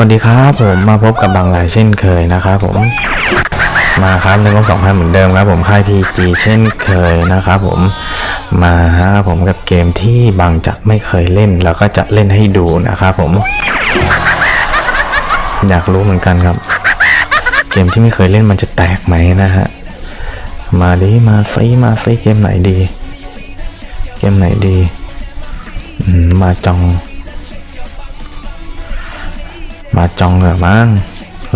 วัสดีครับผมมาพบกับบางหลายเช่นเคยนะครับผมมาครับในงบสองพันเหมือนเดิมครับผมค่ายพีจีเช่นเคยนะครับผมมาฮะผมกับเกมที่บางจะไม่เคยเล่นแล้วก็จะเล่นให้ดูนะครับผม อยากรู้เหมือนกันครับ เกมที่ไม่เคยเล่นมันจะแตกไหมนะฮะมาดิมาซิมาซิเกมไหนดี เกมไหนดีมาจอง มาจองเหรอมั้ง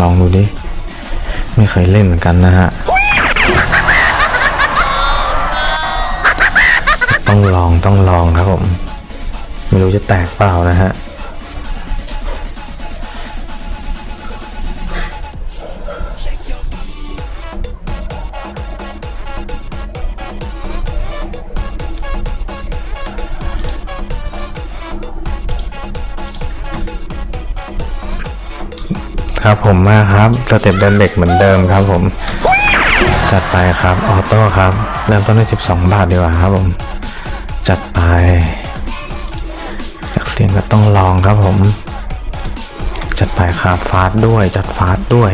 ลองดูดิ ไม่เคยเล่นเหมือนกันนะฮะ ต้องลองต้องลองครับผม ไม่รู้จะแตกเปล่านะฮะ ครับผมมาครับสเต็ปเดินเหล็กเหมือนเดิมครับผม จัดไปครับออโต้ครับเริ่มต้นด้วย12 บาทดีกว่าครับผมจัดไปจากเสียงก็ต้องลองครับผม จัดไปครับฟาสด้วยจัดฟาสด้วย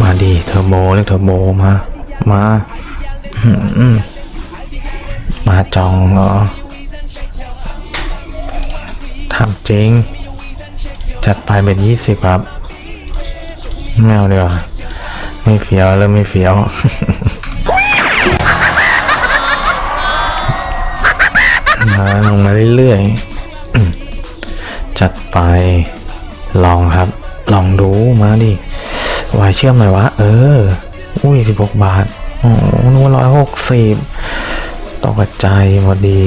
มาดีเทอร์โบเรียกเทอร์โบมามามาจองเหรอทำจริง จัดไปเป็นยี่สิบครับ ไม่เอาดีกว่าไม่เฟี้ยวเริ่มไม่เฟี้ยวมาลงมาเรื่อยๆ จัดไป ลองครับ ลองดูมาดิวายเชื่อมหน่อยวะ เออ อุ้ยสิบหกบาท โอ้นึกว่าร้อยหกสิบตกใจพอดี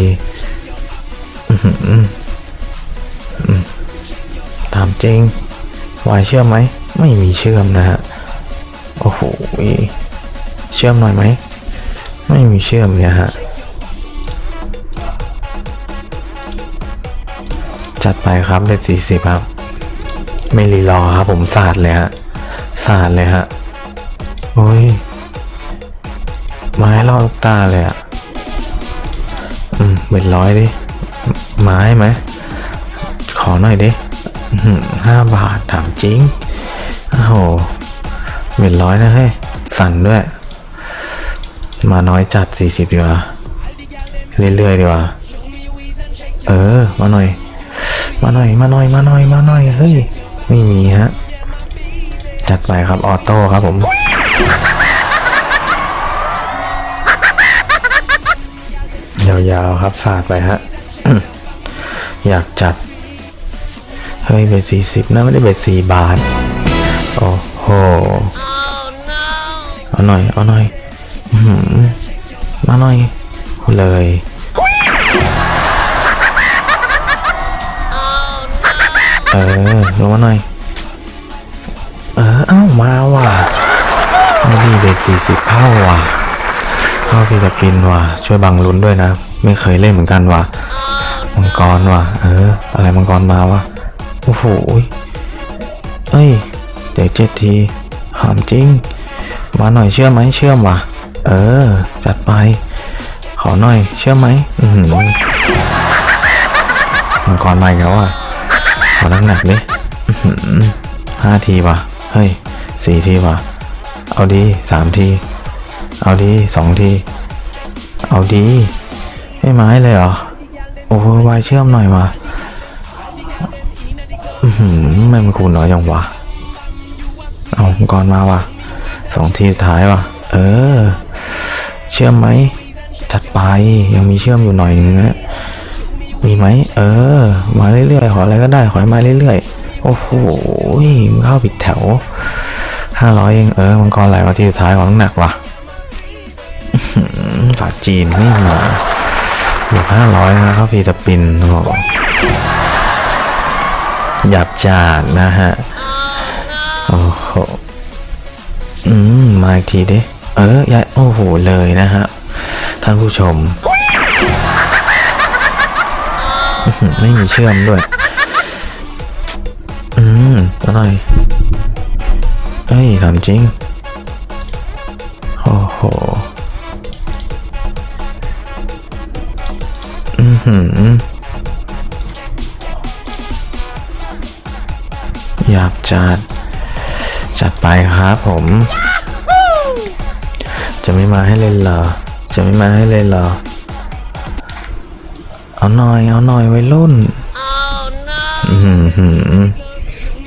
ตามจริงวายเชื่อมไหม ไม่มีเชื่อมนะฮะ โอ้โห เชื่อมหน่อยไหม ไม่มีเชื่อมเลยฮะ จัดไปครับเลขสี่สิบครับ ไม่รีรอครับผมสาดเลยฮะ สาดเลยฮะ โอ้ย ไม้ลอกตาเลยอะ อืมเป็นร้อยดิ ไม้ไหม ขอหน่อยดิห้าบาทถามจริง โอ้โหเป็นร้อยนะเฮ้ย สั่นด้วย มาน้อยจัดสี่สิบดีกว่า เรื่อยๆดีกว่า เออ มาหน่อย มาหน่อย มาหน่อย มาหน่อย มาหน่อย เฮ้ย ไม่มีฮะ จัดไปครับ ออโต้ครับผมยาวๆครับสาดไปฮะ อยากจัด เฮ้ยเบ็ดสี่สิบนะไม่ได้เบ็ดสี่บาท โอ้โหเอาหน่อย เอาหน่อยมาหน่อย เลยเออลงมาหน่อย เออ เอ้า มาว่ะไม่ดีเบ็ดสี่สิบเข้าว่ะ เข้าฟิลิปปินว่ะ ช่วยบังลุ้นด้วยนะ ไม่เคยเล่นเหมือนกันว่ะ มังกรว่ะ เออ อะไรมังกรมาว่ะ โอ้โหเอ้ย เดี๋ยวเจ็ดทีหามจริง มาหน่อยเชื่อไหมเชื่อมว่ะ เออ จัดไป ขอหน่อยเชื่อไหมอือหือมังกรมาอีกแล้วอะ ขอหนักดิห้าทีว่ะ เฮ้ยสี่ทีว่ะ เอาดีสามที เอาดีสองที เอาดีให้ไม้เลยเหรอ โอ้ยวายเชื่อมหน่อยว่ะอือหือไม่มันคูณน้อยยังวะ มังกรมาว่ะสองทีสุดท้ายว่ะ เออ เชื่อมไหมจัดไปยังมีเชื่อมอยู่หน่อยนึงนะมีไหมเออ มาเรื่อยๆขออะไรก็ได้ขอมาเรื่อยๆโอ้โหมึงเข้าผิดแถวห้าร้อยเองเออมังกรไหลมาทีสุดท้ายของน้ำหนักว่ะฝาจีนไม่มาบวกห้าร้อยนะเขาฟรีสปินโอ้โหหยาบจานนะฮะ โอ้โหอืม มาอีกทีดิ เออยายโอ้โห เลยนะฮะ ท่านผู้ชม ไม่มีเชื่อมด้วย อืมตัวหน่อยเฮ้ยถามจริง โอ้โห อือหือยาบจัด จัดไปครับผม จะไม่มาให้เล่นเหรอ จะไม่มาให้เล่นเหรอ เอาหน่อย เอาหน่อยไว้รุ่นอืม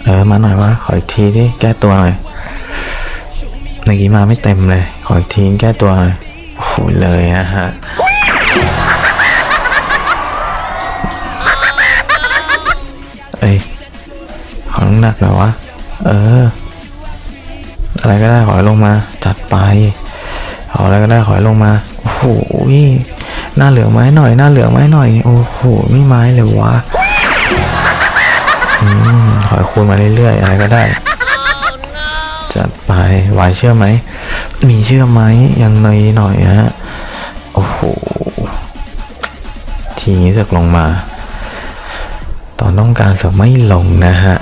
เออมาหน่อยวะขออีกทีดิ แก้ตัวหน่อยเมื่อกี้มาไม่เต็มเลย ขออีกทีแก้ตัวหน่อยโอ้โหเลยนะฮะเอ้ยขอน้ำหนักเหน่อวะ เออ อะไรก็ได้ขอให้ลงมา จัดไปขออะไรก็ได้ขอให้ลงมา โอ้โหหน้าเหลืองไม้หน่อย หน้าเหลืองไม้หน่อย โอ้โหไม่ไม้เลยวะขอคูณมาเรื่อยๆอะไรก็ได้ จัดไปไหวเชื่อไหม มีเชื่อไหมยังหน่อยหน่อยฮะ โอ้โห ทีนี้สึกลงมา ตอนต้องการสึกไม่ลงนะฮะ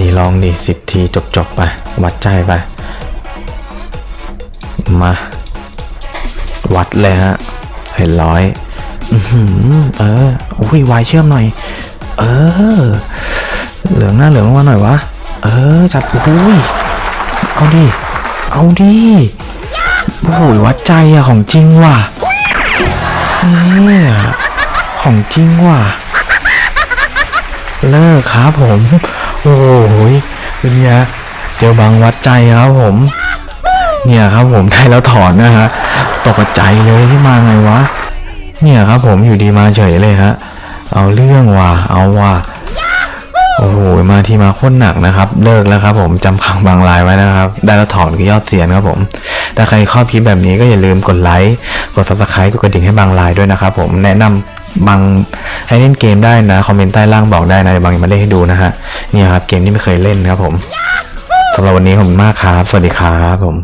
ดิลองดิสิบทีจบจบไปวัดใจไปมา วัดเลยฮะ เห็นร้อยอือหือเอออุ้ยวายเชื่อมหน่อย เออ เหลืองหน้าเหลืองลงมาหน่อยวะ เออ จัดอุ้ยเอาดิ เอาดิโอ้ยวัดใจอะของจริงว่ะเนี่ยของจริงว่ะ เลิกครับผม โอ้โหเป็นไงเจอบางวัดใจครับผม เนี่ยครับผมได้แล้วถอนนะฮะตกใจเลยที่มาไงวะ เนี่ยครับผมอยู่ดีมาเฉยเลยฮะ เอาเรื่องว่ะเอาว่ะ โอ้โห มาที่มาโคตรหนักนะครับ เลิกแล้วครับผมจำคำบางลายไว้นะครับ ได้แล้วถอนคือยอดเสียนครับผม ถ้าใครชอบคลิปแบบนี้ก็อย่าลืมกดไลค์ กด subscribe กดกระดิ่งให้บางลายด้วยนะครับผม แนะนำบางให้เล่นเกมได้นะ คอมเมนต์ใต้ล่างบอกได้นะเดี๋ยวบางมาเล่นให้ดูนะฮะ นี่ครับเกมที่ไม่เคยเล่นครับผมสำหรับวันนี้ผมมากครับ สวัสดีครับผม